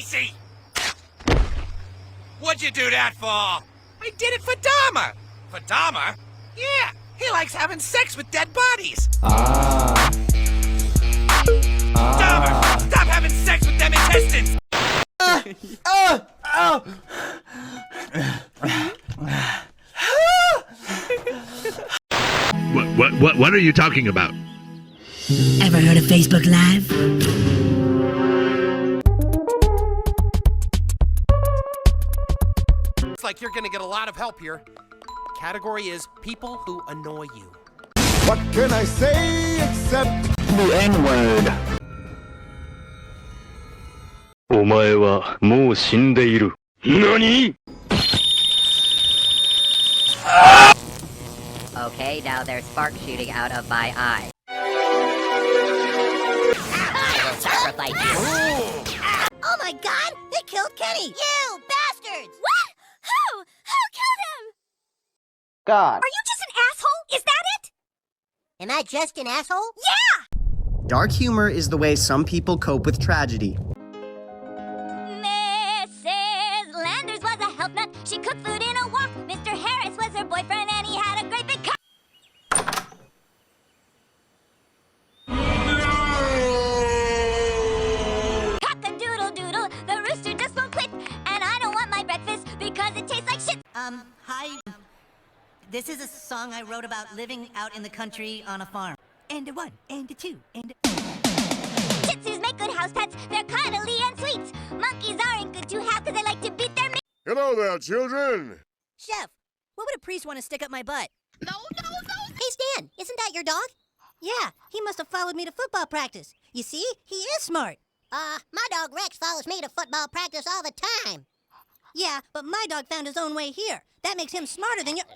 Stacy! What'd you do that for? I did it for Dahmer. For Dahmer? Yeah, he likes having sex with dead bodies. Ah. Dahmer, stop having sex with them intestines! What, what, what, what are you talking about? Ever heard of Facebook Live? Looks like you're gonna get a lot of help here. Category is people who annoy you. What can I say except お前はもう死んでいる。何 Okay, now there's spark shooting out of my eye. I will sacrifice you. Oh my god! They killed Kenny! You bastards! God. Are you just an asshole? Is that it? Am I just an asshole? Yeah! Dark humor is the way some people cope with tragedy. Mrs. Landers was a help nut. She cooked food This is a song I wrote about living out in the country on a farm. And a one, and a two, and a... Shih make good house pets. They're cuddly and sweet. Monkeys aren't good to have because they like to beat their meat. Hello there, children. Chef, what would a priest want to stick up my butt? No, no, no! Hey, Stan, isn't that your dog? Yeah, he must have followed me to football practice. You see, he is smart. Uh, my dog Rex follows me to football practice all the time. Yeah, but my dog found his own way here. That makes him smarter than your.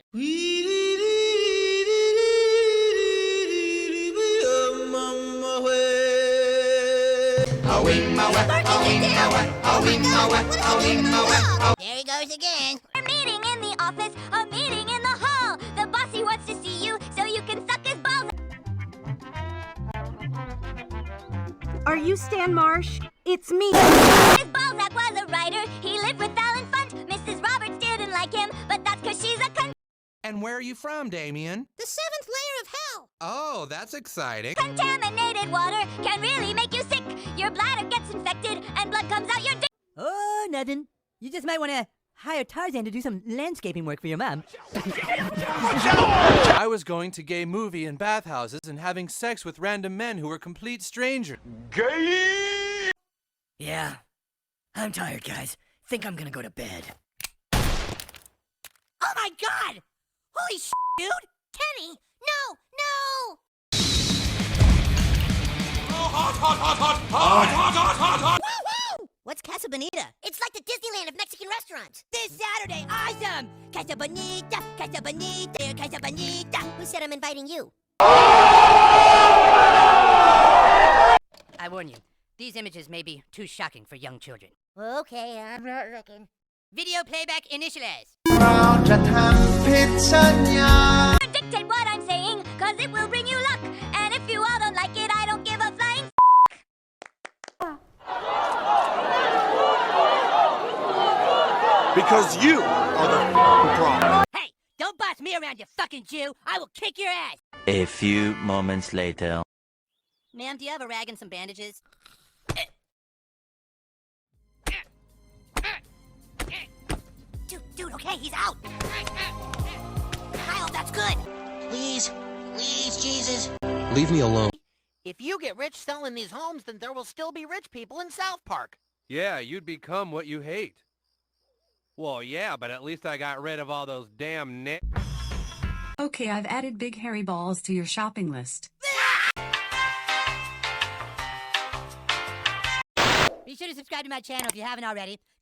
There he goes again. A meeting in the office, a meeting in the hall. The bossy wants to see you so you can suck his balls. Are you Stan Marsh? It's me. His Balzac was a writer. He lived with And where are you from, Damien? The seventh layer of hell. Oh, that's exciting. contaminated water can really make you sick. Your bladder gets infected and blood comes out your dick. Oh, nothing. You just might want to hire Tarzan to do some landscaping work for your mom. I was going to gay movie and bathhouses and having sex with random men who were complete strangers. Gay! Yeah. I'm tired, guys. Think I'm gonna go to bed. Oh my god! Holy sh, dude! Kenny! No! No! Hot, hot, hot, hot, hot, hot, hot, hot, Woo-hoo! What's Casa Bonita? It's like the Disneyland of Mexican restaurants. This Saturday, awesome! Casa Bonita, Casa Bonita, Casa Bonita. Who said I'm inviting you? I warn you, these images may be too shocking for young children. Okay, I'm not looking. Video playback initialize. Dictate what I'm saying, cause it will bring you luck. And if you all don't like it, I don't give a flying. Because you are the f***ing problem. Hey, don't boss me around, you fucking Jew! I will kick your ass! A few moments later. Ma'am, do you have a rag and some bandages? Dude, dude, okay, he's out! Kyle, that's good! Please, please, Jesus. Leave me alone. If you get rich selling these homes, then there will still be rich people in South Park. Yeah, you'd become what you hate. Well, yeah, but at least I got rid of all those damn ni- Okay, I've added big hairy balls to your shopping list. Be sure to subscribe to my channel if you haven't already. 'cause